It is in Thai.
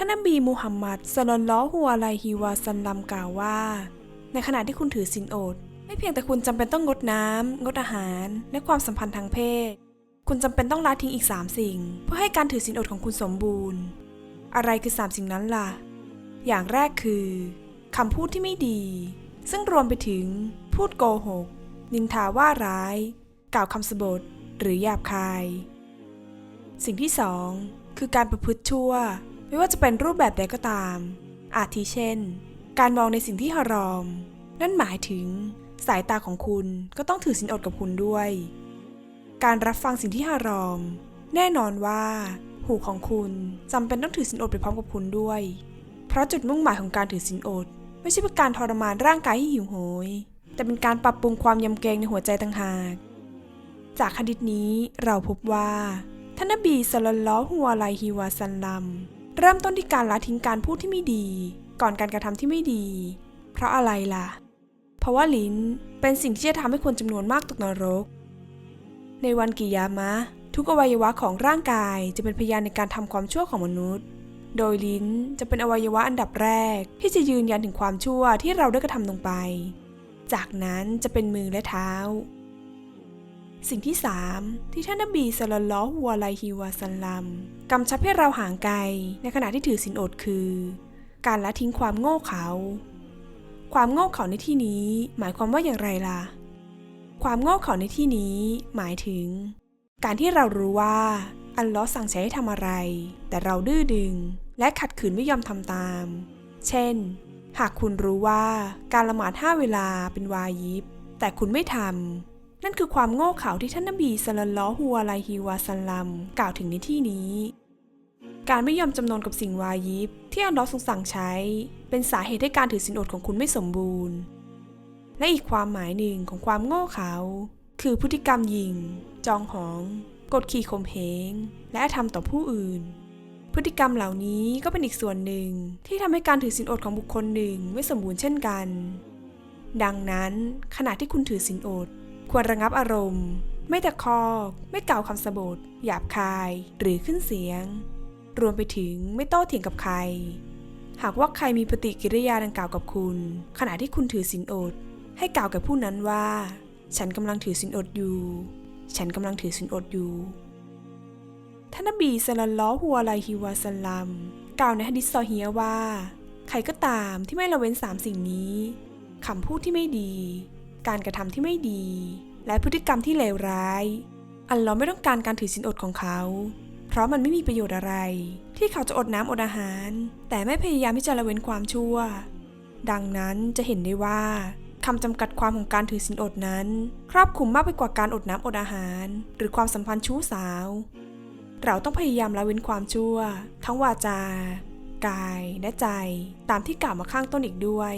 ท่านบีมูฮัมมัดสลลลลอฮุอะลัยฮิวะสัลลัมกล่าวว่า ในขณะที่คุณถือศีลอด ไม่เพียงแต่คุณจำเป็นต้องงดน้ำงดอาหาร และความสัมพันธ์ทางเพศ คุณจำเป็นต้องละทิ้งอีก 3 สิ่ง เพื่อให้การถือศีลอดของคุณสมบูรณ์ อะไรคือ 3 สิ่งนั้นล่ะ อย่างแรกคือคำพูดที่ไม่ดี ซึ่งรวมไปถึง พูดโกหก นินทาว่าร้าย กล่าวคำสบถหรือหยาบคาย สิ่งที่สองคือการประพฤติชั่ว ไม่ว่าจะเป็นรูปแบบใดก็ตาม อาทิเช่น การมองในสิ่งที่ฮารอม นั่นหมายถึง สายตาของคุณก็ต้องถือศีลอดกับคุณด้วย การรับฟังสิ่งที่ฮารอม แน่นอนว่า หูของคุณจำเป็นต้องถือศีลอดไปพร้อมกับคุณด้วย เพราะจุดมุ่งหมายของการถือศีลอด ไม่ใช่เพื่อการทรมานร่างกายให้หิวโหย แต่เป็นการปรับปรุงความยำเกรงในหัวใจต่างหากจากคดิษนี้เราพบว่าท่านนบีสลลัลอฮุอะลัยฮิวะสัลลัม เริ่มต้นที่การละทิ้งการพูดที่ไม่ดี ก่อนการกระทำที่ไม่ดี เพราะอะไรล่ะ เพราะว่าลิ้นเป็นสิ่งที่จะทำให้คนจำนวนมากตกนรก ในวันกิยามะ ทุกอวัยวะของร่างกายจะเป็นพยานในการทำความชั่วของมนุษย์ โดยลิ้นจะเป็นอวัยวะอันดับแรก ที่จะยืนยันถึงความชั่วที่เราได้กระทำลงไป จากนั้นจะเป็นมือและเท้า สิ่งที่ 3 ที่ท่านนบีสลลลอฮุอะลัยฮิวะสัลลัมกำชับให้เราห่างไกลในขณะที่ถือศีลอดคือ การละทิ้งความโง่เขลาความโง่เขลาในที่นี้ หมายความว่าอย่างไรล่ะ ความโง่เขลาในที่นี้ หมายถึง การที่เรารู้ว่า อัลลอฮ์สั่งใช้ให้ทำอะไร แต่เราดื้อดึง และขัดขืนไม่ยอมทำตาม เช่น หากคุณรู้ว่าการละหมาดห้าเวลาเป็นวายิบ แต่คุณไม่ทำ นั่นคือความโง่เขลาที่ท่านนบีสลลลอฮุอะลัยฮิวะสัลลัมกล่าวถึงในที่นี้ การไม่ยอมจำนนกับสิ่งวายิบ ที่อัลลอฮ์ทรงสั่งใช้ เป็นสาเหตุให้การถือศีลอดของคุณไม่สมบูรณ์ และอีกความหมายหนึ่งของความโง่เขลาคือพฤติกรรมยิง จองหองกดขี่ข่มเหง และทำต่อผู้อื่น พฤติกรรมเหล่านี้ก็เป็นอีกส่วนหนึ่งที่ทำให้การถือศีลอดของบุคคลหนึ่งไม่สมบูรณ์เช่นกัน ดังนั้นขณะที่คุณถือศีลอด ควรระงับอารมณ์ ไม่ตะคอกไม่กล่าวคำสบถหยาบคายหรือขึ้นเสียง รวมไปถึงไม่โต้เถียงกับใคร หากว่าใครมีปฏิกิริยาดังกล่าวกับคุณ ขณะที่คุณถือศีลอด ให้กล่าวกับผู้นั้นว่า ฉันกำลังถือศีลอดอยู่ ฉันกำลังถือศีลอดอยู่ท่านนบีสลลัลลอฮุอะลัยฮิวะสัลลัมกล่าวในฮะดิษซอฮีฮ์ว่า ใครก็ตามที่ไม่ละเว้นสามสิ่งนี้คำพูดที่ไม่ดี การกระทำที่ไม่ดี และพฤติกรรมที่เลวร้าย อัลลอฮ์ไม่ต้องการการถือศีลอดของเขา เพราะมันไม่มีประโยชน์อะไร ที่เขาจะอดน้ำอดอาหาร แต่ไม่พยายามที่จะละเว้นความชั่ว ดังนั้นจะเห็นได้ว่าคำจำกัดความของการถือศีลอดนั้น ครอบคลุมมากไปกว่าการอดน้ำอดอาหาร หรือความสัมพันธ์ชู้สาว เราต้องพยายามละเว้นความชั่ว ทั้งวาจา กายและใจ ตามที่กล่าวมาข้างต้นอีกด้วย